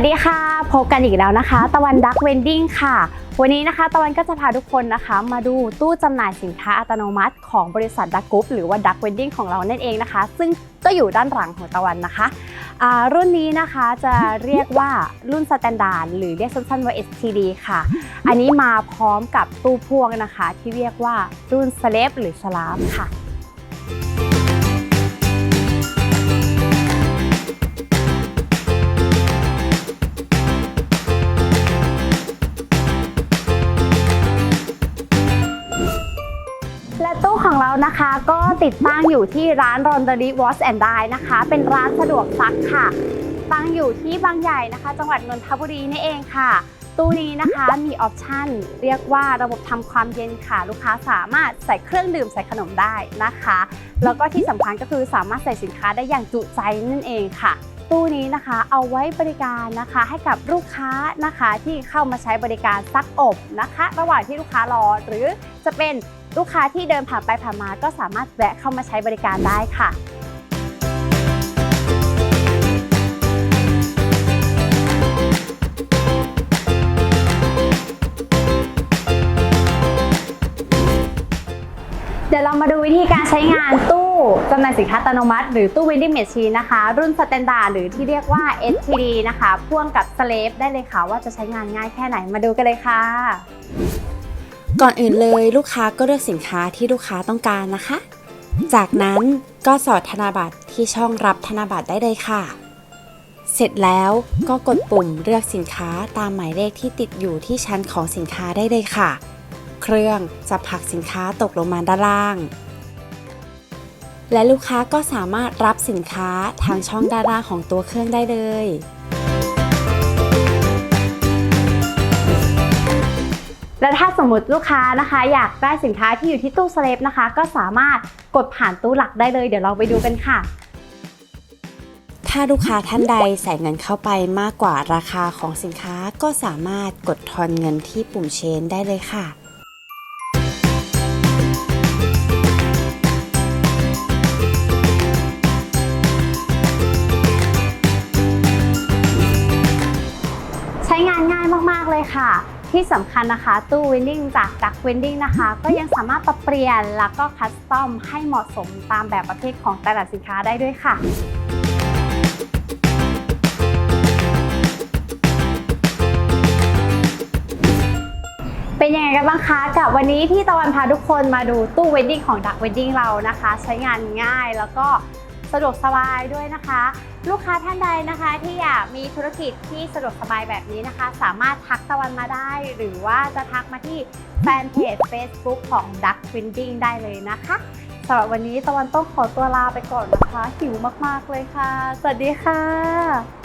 วัสดีค่ะ พบกันอีกแล้วนะคะ ตะวันดักเวนดิ้งค่ะ วันนี้นะคะ ตะวันก็จะพาทุกคนนะคะ มาดูตู้จำหน่ายสินค้าอัตโนมัติของบริษัทดักกรุ๊ปหรือว่าดักเวนดิ้งของเรานั่นเองนะคะ ซึ่งก็อยู่ด้านหลังของตะวันนะคะ รุ่นนี้นะคะจะเรียกว่ารุ่นสแตนดาร์ดหรือเรียกสั้นๆว่า STD ค่ะ อันนี้มาพร้อมกับตู้พ่วงนะคะ ที่เรียกว่ารุ่นสเลปหรือสลามค่ะ นะคะก็ติดตั้งอยู่ที่ร้าน r o n d e r y Wash and Dye นะคะ เป็นร้านสะดวกซักค่ะ ตั้งอยู่ที่บางใหญ่นะคะ จังหวัดนนทบุรีนี่เองค่ะ ตู้นี้นะคะมีออปชันเรียกว่าระบบทำความเย็นค่ะ ลูกค้าสามารถใส่เครื่องดื่มใส่ขนมได้นะคะ แล้วก็ที่สำคัญก็คือสามารถใส่สินค้าได้อย่างจุใจนั่นเองค่ะตู้นี้นะคะเอาไว้บริการนะคะให้กับลูกค้านะคะที่เข้ามาใช้บริการซักอบนะคะ ระหว่างที่ลูกค้ารอหรือจะเป็น ลูกค้าที่เดินผ่านไปผ่านมาก็สามารถแวะเข้ามาใช้บริการได้ค่ะเดี๋ยวเรามาดูวิธีการใช้งานตู้จำหน่ายสินค้าอัตโนมัติ หรือตู้ vending machine นะคะ รุ่นสแตนดาร์ดหรือที่เรียกว่า STD นะคะ พ่วงกับ Slave ได้เลยค่ะว่าจะใช้งานง่ายแค่ไหนมาดูกันเลยค่ะ ก่อนอื่นเลยลูกค้าก็เลือกสินค้าที่ลูกค้าต้องการนะคะ จากนั้นก็สอดธนบัตรที่ช่องรับธนบัตรได้เลยค่ะ เสร็จแล้วก็กดปุ่มเลือกสินค้าตามหมายเลขที่ติดอยู่ที่ชั้นของสินค้าได้เลยค่ะ เครื่องจะผลักสินค้าตกลงมาด้านล่าง และลูกค้าก็สามารถรับสินค้าทางช่องด้านล่างของตัวเครื่องได้เลย และถ้าสมมติลูกค้านะคะ อยากได้สินค้าที่อยู่ที่ตู้ Slave นะคะ ก็สามารถกดผ่านตู้หลักได้เลย เดี๋ยวเราไปดูกันค่ะ ถ้าลูกค้าท่านใดใส่เงินเข้าไปมากกว่าราคาของสินค้าก็สามารถกดทอนเงินที่ปุ่มเชนได้เลยค่ะ ที่สำคัญนะคะตู้ Vending จาก Duck Vending นะคะ ก็ยังสามารถปรับเปลี่ยนแล้วก็คัสตอมให้เหมาะสมตามแบบประเภทของแต่ละสินค้าได้ด้วยค่ะเป็นยังไงกันบ้างคะกับวันนี้ที่ตะวันพาทุกคนมาดูตู้ Wedding ของ Duck Wedding เรานะคะ ใช้งานง่ายแล้วก็ สะดวกสบายด้วยนะคะ ลูกค้าท่านใดนะคะที่อยากมีธุรกิจที่สะดวกสบายแบบนี้นะคะ สามารถทักตะวันมาได้ หรือว่าจะทักมาที่แฟนเพจ Facebook ของ Duck w i n d i n g ได้เลยนะคะสำหรับวันนี้ตะวันต้องขอตัวลาไปก่อนนะคะ หิวมากๆเลยค่ะ สวัสดีค่ะ